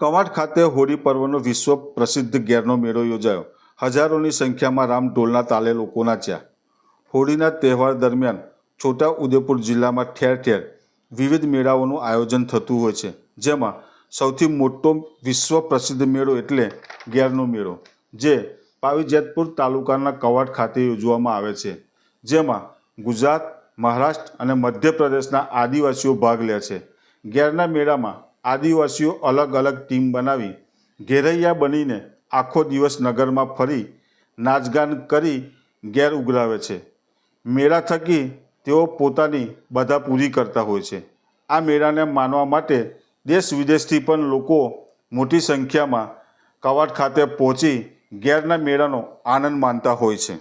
કવાંટ ખાતે હોળી પર્વનો વિશ્વ પ્રસિદ્ધ ગેરનો મેળો યોજાયો. હજારોની સંખ્યામાં રામ ઢોલના તાલે લોકો નાચ્યા. હોળીના તહેવાર દરમિયાન છોટા ઉદેપુર જિલ્લામાં ઠેર ઠેર વિવિધ મેળાઓનું આયોજન થતું હોય છે, જેમાં સૌથી મોટો વિશ્વ પ્રસિદ્ધ મેળો એટલે ગેરનો મેળો, જે પાવીજેતપુર તાલુકાના કવાટ ખાતે યોજવામાં આવે છે. જેમાં ગુજરાત, મહારાષ્ટ્ર અને મધ્યપ્રદેશના આદિવાસીઓ ભાગ લે છે. ગેરના મેળામાં આદિવાસીઓ અલગ અલગ ટીમ બનાવી ઘેરૈયા બનીને આખો દિવસ નગરમાં ફરી નાચગાન કરી ગેર ઉઘરાવે છે. મેળા થકી તેઓ પોતાની બધા પૂરી કરતા હોય છે. આ મેળાને માનવા માટે દેશ વિદેશથી પણ લોકો મોટી સંખ્યામાં કવાટ ખાતે પહોંચી ગેરના મેળાનો આનંદ માનતા હોય છે.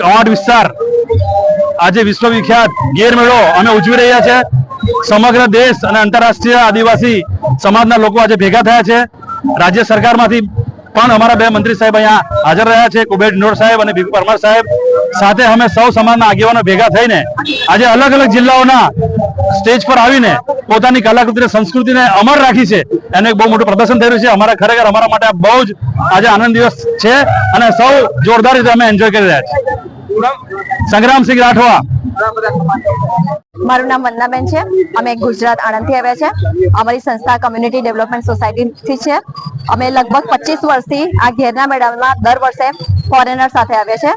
કવાંટ વિસ્તાર આજે વિશ્વવિખ્યાત ગેર મેળો અમે ઉજવી રહ્યા છે. સમગ્ર દેશ અને આંતરરાષ્ટ્રીય આદિવાસી સમાજના લોકો આજે ભેગા થયા છે. રાજ્ય સરકારમાંથી પણ અમારા બે મંત્રી સાહેબ અહીંયા હાજર રહ્યા છે, કુબેર ડિંડોર સાહેબ અને ભીખુ પરમાર સાહેબ. સાથે અમે સૌ સમાજના આગેવાનો ભેગા થઈને આજે અલગ અલગ જિલ્લાઓના સ્ટેજ પર આવીને પોતાની કલાકૃતિ સંસ્કૃતિને અમર રાખી છે. એનું એક બહુ મોટું પ્રદર્શન રહ્યું છે. અમારા ખરેખર અમારા માટે બહુ જ આજે આનંદ દિવસ છે અને સૌ જોરદાર રીતે અમે એન્જોય કરી રહ્યા છીએ. સંગ્રામસિંહ રાઠવા. મારું નામ વંદનાબેન છે. અમે ગુજરાત આણંદથી આવ્યા છે. અમારી સંસ્થા કમ્યુનિટી ડેવલપમેન્ટ સોસાયટીથી છે. અમે લગભગ પચીસ વર્ષથી આ ઘેરના મેળામાં દર વર્ષે ફોરેનર સાથે આવ્યા છે.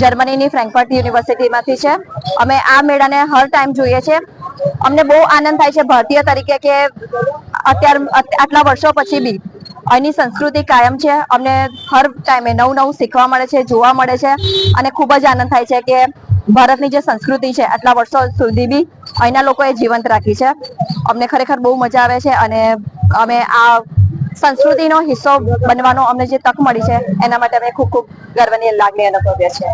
જર્મનીની ફ્રેન્કફર્ટ યુનિવર્સિટીમાંથી છે. અમે આ મેળાને હર ટાઈમ જોઈએ છે. અમને બહુ આનંદ થાય છે ભારતીય તરીકે કે અત્યાર આટલા વર્ષો પછી બી. અહીંની સંસ્કૃતિ કાયમ છે. અમને હર ટાઈમે નવું નવું શીખવા મળે છે, જોવા મળે છે અને ખૂબ જ આનંદ થાય છે કે ભારતની જે સંસ્કૃતિ છે આટલા વર્ષો સુધી બી અહીંના લોકોએ જીવંત રાખી છે. અમને ખરેખર બહુ મજા આવે છે અને અમે આ સંસ્કૃતિનો હિસ્સો બનવાનો અમને જે તક મળી છે એના માટે અમે ખૂબ ખૂબ ગર્વની લાગણી અનુભવીએ છીએ.